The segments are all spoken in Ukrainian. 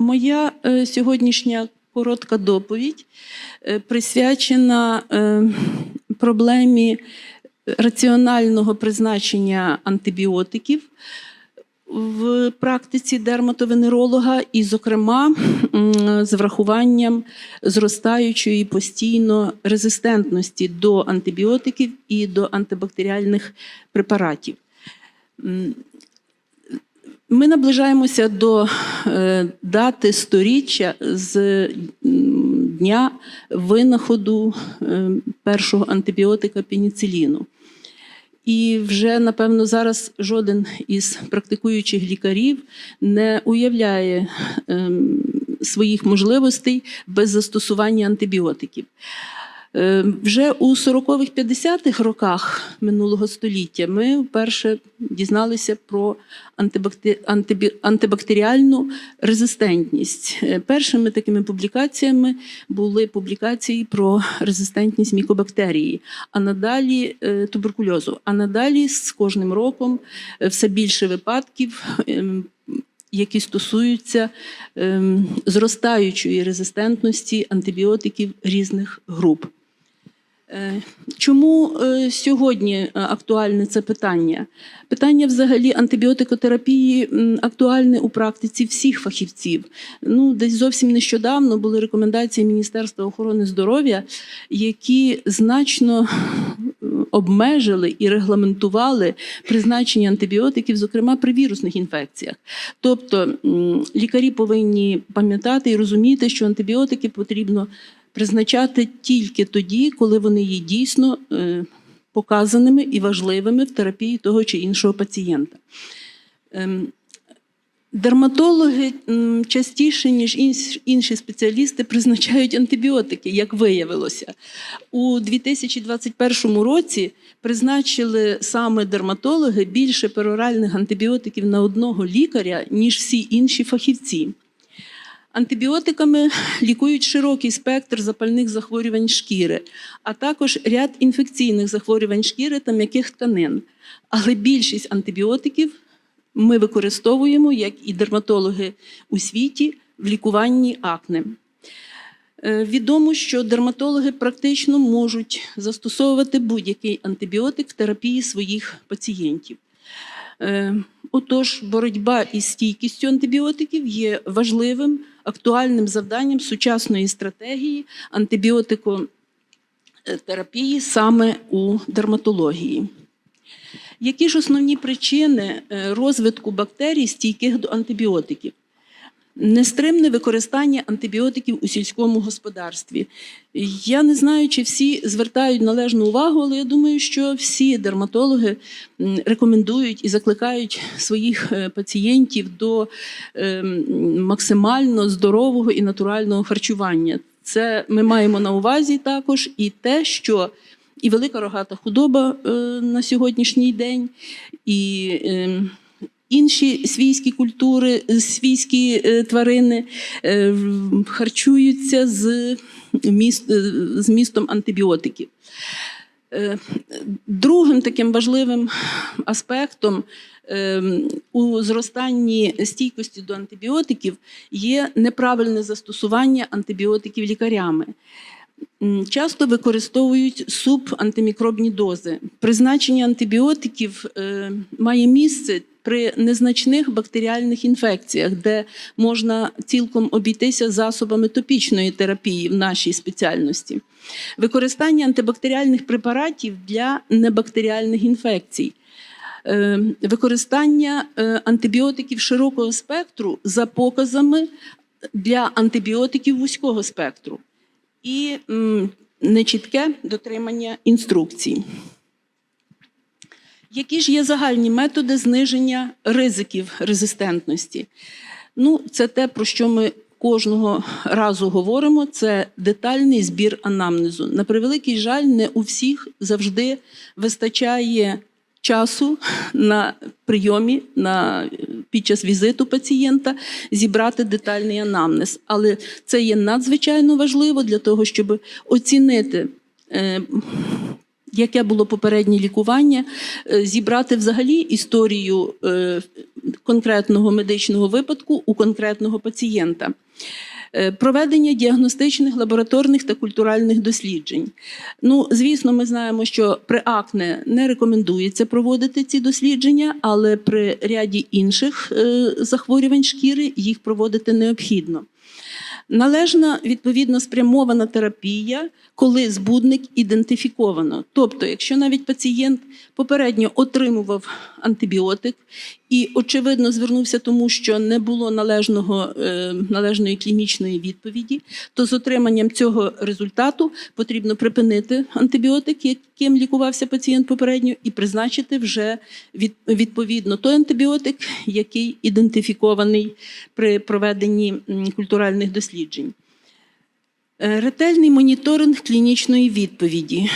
Моя е, сьогоднішня коротка доповідь е, присвячена е, проблемі раціонального призначення антибіотиків в практиці дерматовенеролога, і, зокрема, з врахуванням зростаючої постійно резистентності до антибіотиків і до антибактеріальних препаратів. Ми наближаємося до е, дати сторіччя з дня винаходу е, першого антибіотика пеніциліну. І вже, напевно, зараз жоден із практикуючих лікарів не уявляє ем, своїх можливостей без застосування антибіотиків. Е, Вже у 40-х 50-х роках минулого століття ми вперше дізналися про антибакте- антибактеріальну резистентність. Е, Першими такими публікаціями були публікації про резистентність мікобактерії, а надалі е, туберкульозу. А надалі з кожним роком все більше випадків. ем, Які стосуються ем, зростаючої резистентності антибіотиків різних груп. Е, Чому е, сьогодні е, актуальне це питання? Питання взагалі антибіотикотерапії актуальне у практиці всіх фахівців. Ну, десь зовсім нещодавно були рекомендації Міністерства охорони здоров'я, які значно обмежили і регламентували призначення антибіотиків, зокрема при вірусних інфекціях. Тобто лікарі повинні пам'ятати і розуміти, що антибіотики потрібно призначати тільки тоді, коли вони є дійсно е, показаними і важливими в терапії того чи іншого пацієнта. Ем, Дерматологи частіше, ніж інші спеціалісти, призначають антибіотики, як виявилося. У 2021 році призначили саме дерматологи більше пероральних антибіотиків на одного лікаря, ніж всі інші фахівці. Антибіотиками лікують широкий спектр запальних захворювань шкіри, а також ряд інфекційних захворювань шкіри та м'яких тканин. Але більшість антибіотиків ми використовуємо, як і дерматологи у світі, в лікуванні акне. Е, Відомо, що дерматологи практично можуть застосовувати будь-який антибіотик в терапії своїх пацієнтів. Е, Отож, боротьба із стійкістю антибіотиків є важливим актуальним завданням сучасної стратегії антибіотикотерапії саме у дерматології. Які ж основні причини е, розвитку бактерій, стійких до антибіотиків? Нестримне використання антибіотиків у сільському господарстві. Я не знаю, чи всі звертають належну увагу, але я думаю, що всі дерматологи рекомендують і закликають своїх е, пацієнтів до ем, максимально здорового і натурального харчування. Це ми маємо на увазі також і те, що і велика рогата худоба е, на сьогоднішній день, і ем, інші свійські культури, свійські е, тварини е, харчуються з, міст, е, з містом антибіотиків. Е, Другим таким важливим аспектом ем, у зростанні стійкості до антибіотиків є неправильне застосування антибіотиків лікарями. Часто використовують субантимікробні дози. Призначення антибіотиків е, має місце при незначних бактеріальних інфекціях, де можна цілком обійтися засобами топічної терапії в нашій спеціальності. Використання антибактеріальних препаратів для небактеріальних інфекцій. Е, Використання е, антибіотиків широкого спектру за показами для антибіотиків вузького спектру і нечітке дотримання інструкцій. Які ж є загальні методи зниження ризиків резистентності? Ну, це те, про що ми кожного разу говоримо. Це детальний збір анамнезу. На превеликий жаль, не у всіх завжди вистачає часу на прийомі на, під час візиту пацієнта зібрати детальний анамнез. Але це є надзвичайно важливо для того, щоб оцінити. е, Яке було попереднє лікування, е, зібрати взагалі історію е, конкретного медичного випадку у конкретного пацієнта. Е, Проведення діагностичних, лабораторних та культуральних досліджень. Ну, звісно, ми знаємо, що при акне не рекомендується проводити ці дослідження, але при ряді інших захворювань шкіри їх проводити необхідно. Належна відповідно спрямована терапія, коли збудник ідентифіковано. Тобто, якщо навіть пацієнт попередньо отримував антибіотик і очевидно звернувся тому, що не було належного, е, належної клінічної відповіді, то з отриманням цього результату потрібно припинити антибіотик, яким лікувався пацієнт попередньо, і призначити вже від, відповідно той антибіотик, який ідентифікований при проведенні культуральних досліджень. Е, Ретельний моніторинг клінічної відповіді.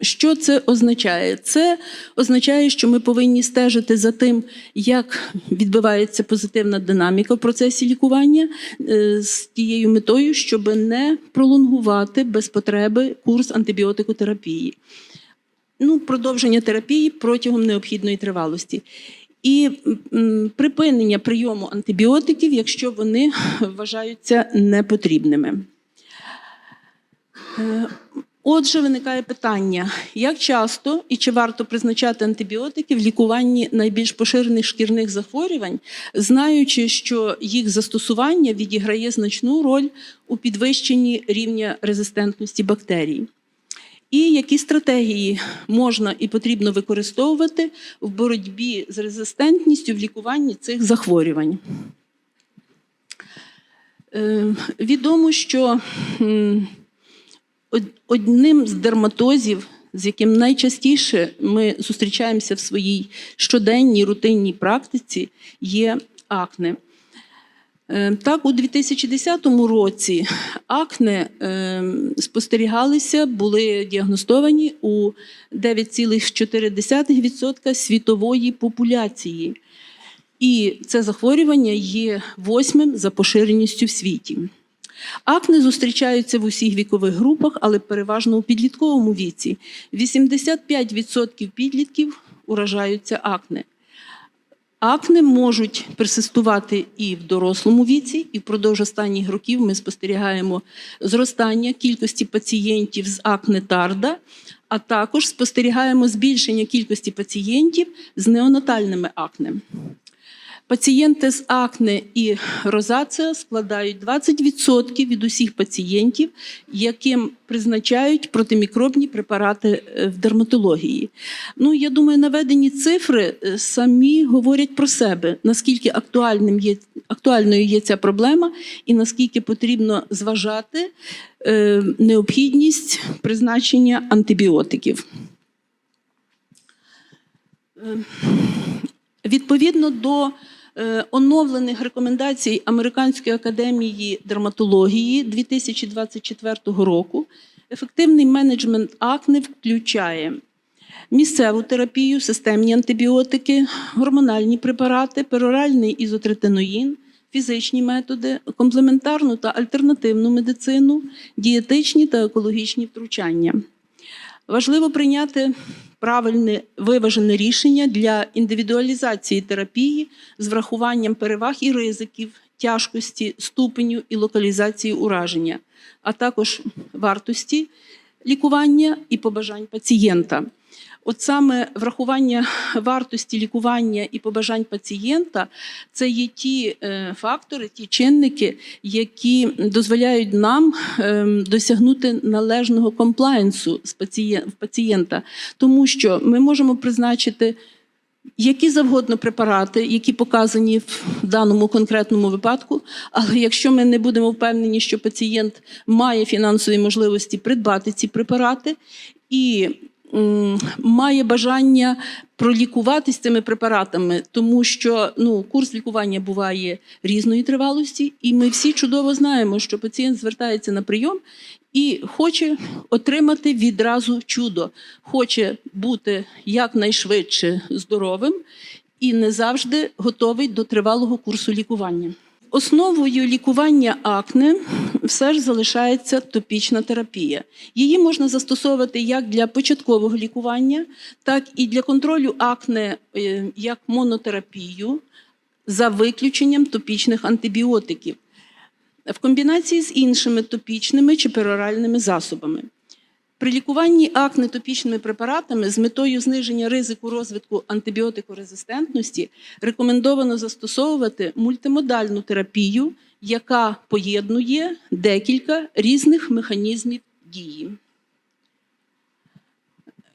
Що це означає? Це означає, що ми повинні стежити за тим, як відбувається позитивна динаміка в процесі лікування е, з тією метою, щоб не пролонгувати без потреби курс антибіотикотерапії. Ну, продовження терапії протягом необхідної тривалості. І припинення прийому антибіотиків, якщо вони вважаються непотрібними. Отже, виникає питання: як часто і чи варто призначати антибіотики в лікуванні найбільш поширених шкірних захворювань, знаючи, що їх застосування відіграє значну роль у підвищенні рівня резистентності бактерій? І які стратегії можна і потрібно використовувати в боротьбі з резистентністю в лікуванні цих захворювань? Е, Відомо, що одним з дерматозів, з яким найчастіше ми зустрічаємося в своїй щоденній рутинній практиці, є акне. Е, Так, у 2010 році акне е, спостерігалися, були діагностовані у 9,4% світової популяції. І це захворювання є восьмим за поширеністю в світі. Акне зустрічаються в усіх вікових групах, але переважно у підлітковому віці. 85% підлітків уражаються акне. Акне можуть персистувати і в дорослому віці, і впродовж останніх років ми спостерігаємо зростання кількості пацієнтів з акне тарда, а також спостерігаємо збільшення кількості пацієнтів з неонатальними акне. Пацієнти з акне і розацеа складають 20% від усіх пацієнтів, яким призначають протимікробні препарати е, в дерматології. Ну, я думаю, наведені цифри е, самі говорять про себе, наскільки актуальним є, актуальною є ця проблема, і наскільки потрібно зважати е, необхідність призначення антибіотиків. Е, Відповідно до оновлених рекомендацій Американської академії дерматології 2024 року, ефективний менеджмент акне включає місцеву терапію, системні антибіотики, гормональні препарати, пероральний ізотретиноїн, фізичні методи, комплементарну та альтернативну медицину, дієтичні та екологічні втручання. Важливо прийняти правильне виважене рішення для індивідуалізації терапії з врахуванням переваг і ризиків, тяжкості, ступеню і локалізації ураження, а також вартості лікування і побажань пацієнта. От саме врахування вартості лікування і побажань пацієнта це є ті е, фактори, ті чинники, які дозволяють нам ем, досягнути належного комплаєнсу з пацієнта, тому що ми можемо призначити. Які завгодно препарати, які показані в даному конкретному випадку, але якщо ми не будемо впевнені, що пацієнт має фінансові можливості придбати ці препарати і має бажання пролікуватись цими препаратами, тому що ну, курс лікування буває різної тривалості, і ми всі чудово знаємо, що пацієнт звертається на прийом і хоче отримати відразу чудо, хоче бути якнайшвидше здоровим і не завжди готовий до тривалого курсу лікування. Основою лікування акне все ж залишається топічна терапія. Її можна застосовувати як для початкового лікування, так і для контролю акне е, як монотерапію за виключенням топічних антибіотиків в комбінації з іншими топічними чи пероральними засобами. При лікуванні акне топічними препаратами з метою зниження ризику розвитку антибіотикорезистентності рекомендовано застосовувати мультимодальну терапію, яка поєднує декілька різних механізмів дії.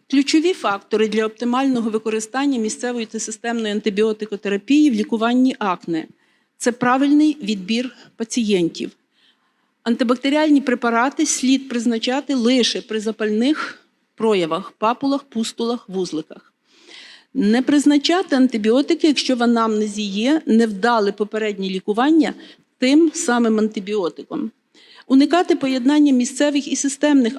Ключові фактори для оптимального використання місцевої та системної антибіотикотерапії в лікуванні акне це правильний відбір пацієнтів. Антибактеріальні препарати слід призначати лише при запальних проявах, папулах, пустулах, вузликах. Не призначати антибіотики, якщо в анамнезі є невдале попереднє лікування тим самим антибіотиком. Уникати поєднання місцевих і системних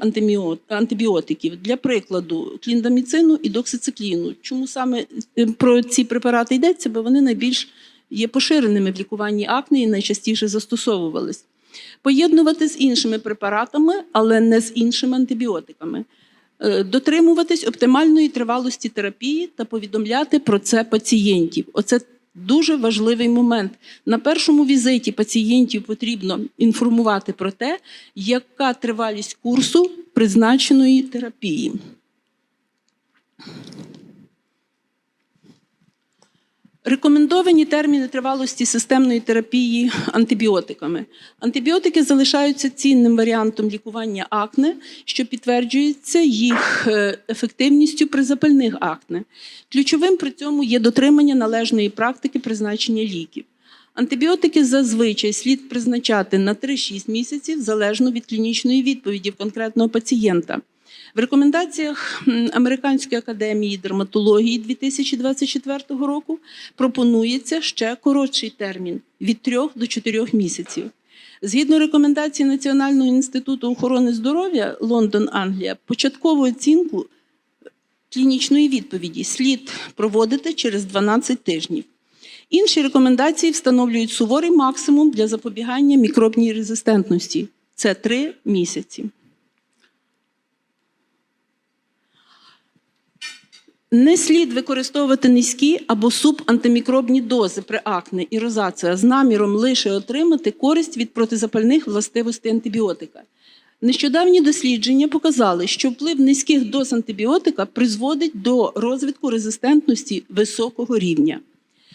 антибіотиків, для прикладу, кліндаміцину і доксицикліну. Чому саме е, про ці препарати йдеться? Бо вони найбільш є поширеними в лікуванні акне і найчастіше застосовувались. Поєднувати з іншими препаратами, але не з іншими антибіотиками. Е, Дотримуватись оптимальної тривалості терапії та повідомляти про це пацієнтів. Оце дуже важливий момент. На першому візиті пацієнтів потрібно інформувати про те, яка тривалість курсу призначеної терапії. Рекомендовані терміни тривалості системної терапії антибіотиками. Антибіотики залишаються цінним варіантом лікування акне, що підтверджується їх е, ефективністю при запальних акне. Ключовим при цьому є дотримання належної практики призначення ліків. Антибіотики зазвичай слід призначати на 3-6 місяців залежно від клінічної відповіді конкретного пацієнта. В рекомендаціях Американської академії дерматології 2024 року пропонується ще коротший термін від 3 до 4 місяців. Згідно рекомендацій Національного інституту охорони здоров'я Лондон, Англія, початкову оцінку клінічної відповіді слід проводити через 12 тижнів. Інші рекомендації встановлюють суворий максимум для запобігання мікробній резистентності це 3 місяці. Не слід використовувати низькі або субантимікробні дози при акне і розація з наміром лише отримати користь від протизапальних властивостей антибіотика. Нещодавні дослідження показали, що вплив низьких доз антибіотика призводить до розвитку резистентності високого рівня.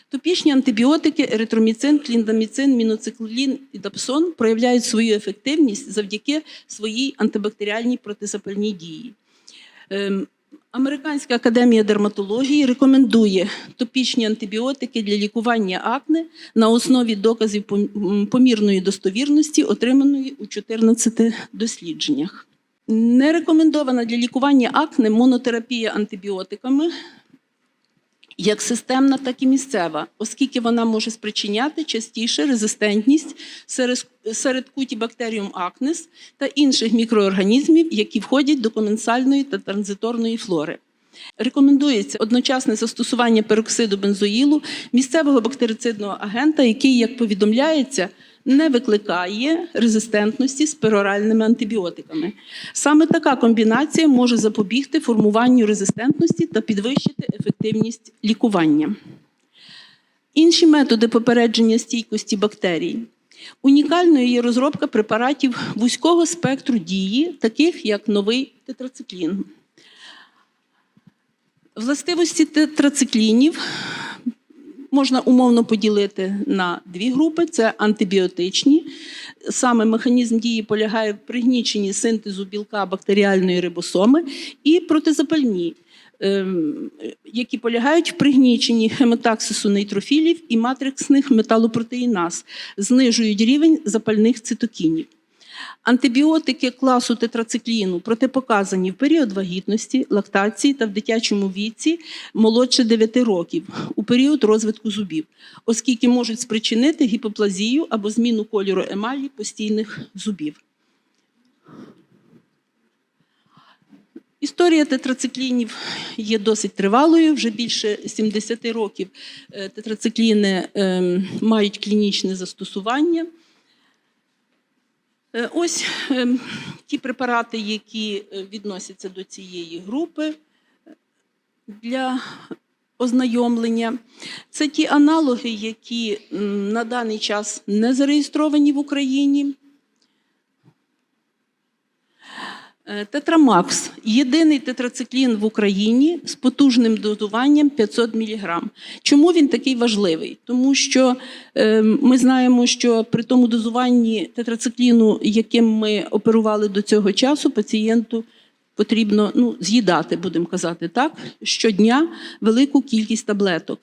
Топічні антибіотики еритроміцин, кліндаміцин, міноциклін і дапсон проявляють свою ефективність завдяки своїй антибактеріальній протизапальній дії. Американська академія дерматології рекомендує топічні антибіотики для лікування акне на основі доказів помірної достовірності, отриманої у 14 дослідженнях. Не рекомендована для лікування акне монотерапія антибіотиками як системна, так і місцева, оскільки вона може спричиняти частіше резистентність серед, серед кутібактеріум акнес та інших мікроорганізмів, які входять до коменсальної та транзиторної флори. Рекомендується одночасне застосування пероксиду бензоїлу, місцевого бактерицидного агента, який, як повідомляється, не викликає резистентності з пероральними антибіотиками. Саме така комбінація може запобігти формуванню резистентності та підвищити ефективність лікування. Інші методи попередження стійкості бактерій. Унікальною є розробка препаратів вузького спектру дії, таких як новий тетрациклін. Властивості тетрациклінів можна умовно поділити на дві групи: це антибіотичні. Саме механізм дії полягає в пригніченні синтезу білка бактеріальної рибосоми, і протизапальні, ем, які полягають в пригніченні хемотаксису нейтрофілів і матриксних металопротеїназ, знижують рівень запальних цитокінів. Антибіотики класу тетрацикліну протипоказані в період вагітності, лактації та в дитячому віці молодше 9 років у період розвитку зубів, оскільки можуть спричинити гіпоплазію або зміну кольору емалі постійних зубів. Історія тетрациклінів є досить тривалою. Вже більше 70 років е, тетрацикліни е, мають клінічне застосування. Е, Ось е, ті препарати, які е, відносяться до цієї групи е, для ознайомлення. Це ті аналоги, які на даний час не зареєстровані в Україні. Е, Тетрамакс єдиний тетрациклін в Україні з потужним дозуванням 500 мг. Чому він такий важливий? Тому що е, ми знаємо, що при тому дозуванні тетрацикліну, яким ми оперували до цього часу, пацієнту потрібно ну, з'їдати, будемо казати так, щодня велику кількість таблеток.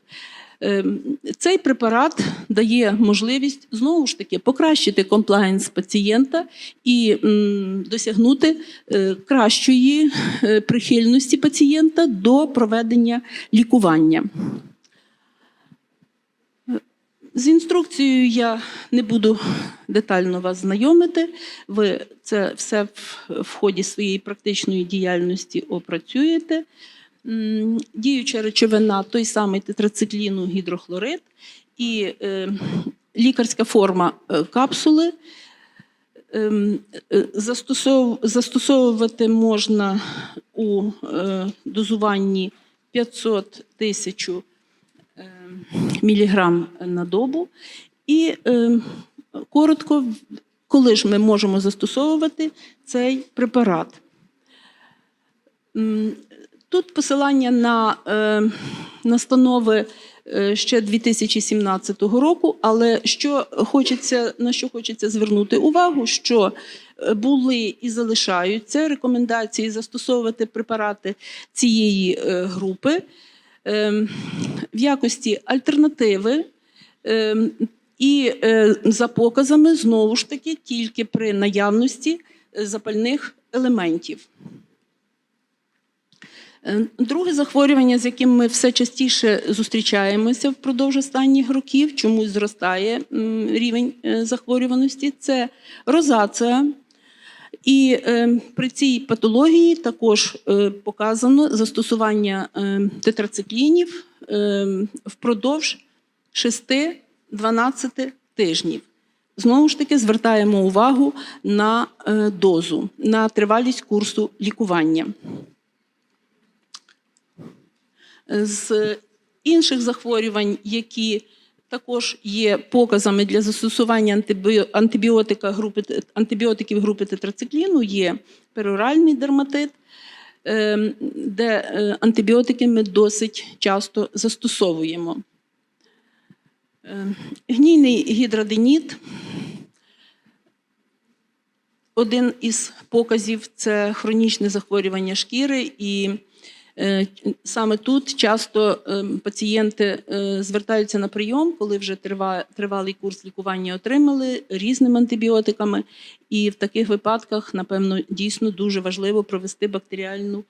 Ем, Цей препарат дає можливість знову ж таки покращити комплаєнс пацієнта і досягнути е, кращої е, прихильності пацієнта до проведення лікування. З інструкцією я не буду детально вас знайомити. Ви це все в, в ході своєї практичної діяльності опрацюєте. Діюча речовина той самий тетрацикліну гідрохлорид і е, лікарська форма е, капсули. Ем, е, застосов- Застосовувати можна у дозуванні 500 тисяч міліграм на добу. І е, коротко, коли ж ми можемо застосовувати цей препарат. Тут посилання на е, настанови е, ще 2017 року, але що хочеться, на що хочеться звернути увагу, що е, були і залишаються рекомендації застосовувати препарати цієї е, групи е, в якості альтернативи. е, І е, за показами знову ж таки тільки при наявності запальних елементів. Е, Друге захворювання, з яким ми все частіше зустрічаємося впродовж останніх років, чомусь зростає рівень е, захворюваності, це розація. І е, при цій патології також показано застосування тетрациклінів впродовж 6-12 тижнів. Знову ж таки, звертаємо увагу на дозу, на тривалість курсу лікування. З інших захворювань, які також є показами для застосування антибіотика групи, антибіотиків групи тетрацикліну, є пероральний дерматит, ем, де е, антибіотики ми досить часто застосовуємо. Ем, Гнійний гідраденіт. Один із показів це хронічне захворювання шкіри, і саме тут часто е, пацієнти е, звертаються на прийом, коли вже тривалий курс лікування отримали різними антибіотиками. І в таких випадках, напевно, дійсно дуже важливо провести бактеріальну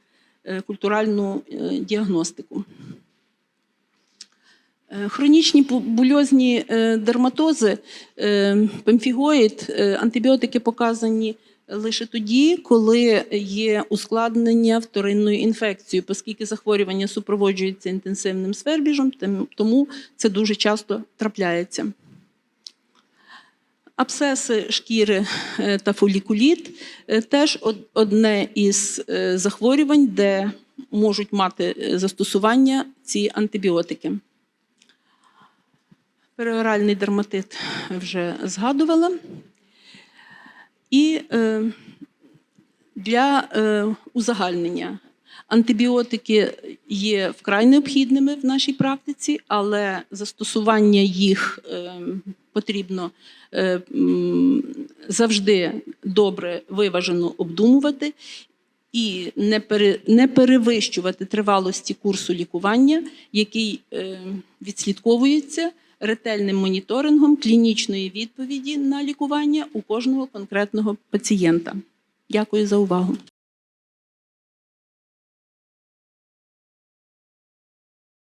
е, культуральну е, діагностику. Е, Хронічні бу- бульозні е, дерматози, е, пемфігоїд, е, антибіотики показані лише тоді, коли є ускладнення вторинною інфекцією, оскільки захворювання супроводжується інтенсивним свербіжем, тому це дуже часто трапляється. Абсцеси шкіри е, та фолікуліт е, теж одне із е, захворювань, де можуть мати застосування ці антибіотики. Переоральний дерматит вже згадувала. І е, для е, узагальнення. Антибіотики є вкрай необхідними в нашій практиці, але застосування їх е, потрібно е, завжди добре виважено обдумувати і не, пере, не перевищувати тривалості курсу лікування, який е, відслідковується ретельним моніторингом клінічної відповіді на лікування у кожного конкретного пацієнта. Дякую за увагу.